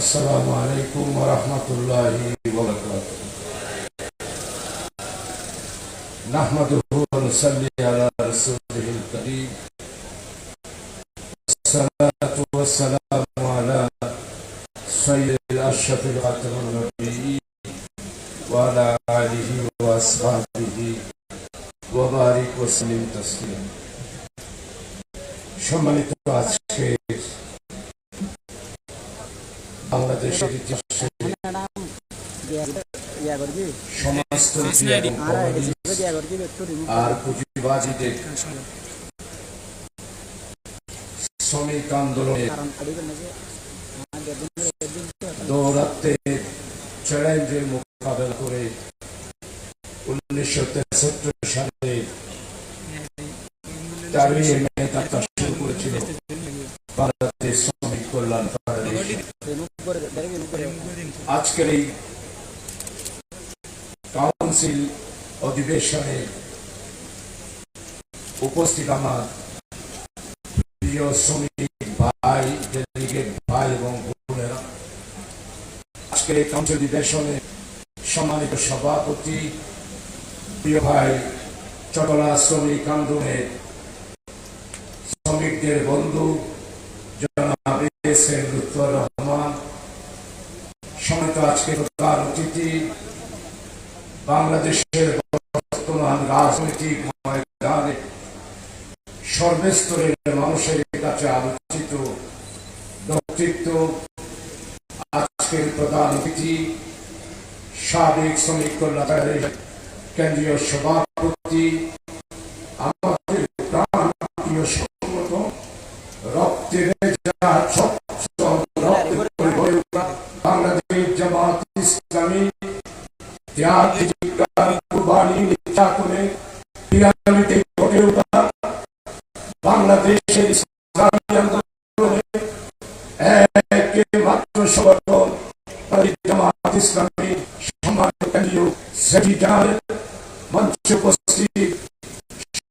السلام عليكم ورحمة الله وبركاته نحمده ونصلي على رسوله الكريم الصلاة والسلام على سيد الأشرف الخاتم النبيين وعلى آله وأصحابه وبارك وسلم تسليما সম্মানিত আজকে আর পুঁজিবাদীদের শ্রমিক একদিন দৌরাত্মে চ্যালেঞ্জের মোকাবেলা করে উনিশশো তেষট্টি সালে চারই মে যাত্রা শুরু করেছিল। বাংলাদেশ শ্রমিক কল্যাণ আজকের এই কাউন্সিল অধিবেশনে উপস্থিত আমার প্রিয় শ্রমিক ভাই ডেলিগেট ভাই এবং বোনেরা। আজকের এই কাউন্সিল অধিবেশনে সম্মানিত সভাপতি, প্রিয় ভাই, চটলা শ্রমিক আন্দোলনের শ্রমিকদের বন্ধু, জনাব এস এম লুৎফর রহমান। সমিত আজকে প্রধান অতিথি বাংলাদেশের বর্তমান রাজনৈতিক ময়দানে সর্বস্তরের মানুষের কাছে আলোচিত ব্যক্তিত্ব, আজকের প্রধান অতিথি, সাবেক শ্রমিক কল্যাণ কেন্দ্রীয় সভাপতি, আমাদের প্রাণ প্রিয় সংগঠন রক্তের যা ত্যাগ কুরবানি নির্যাতনে পিরামিডে গড়ে ওঠা বাংলাদেশের সম্মানিত মঞ্চে উপস্থিত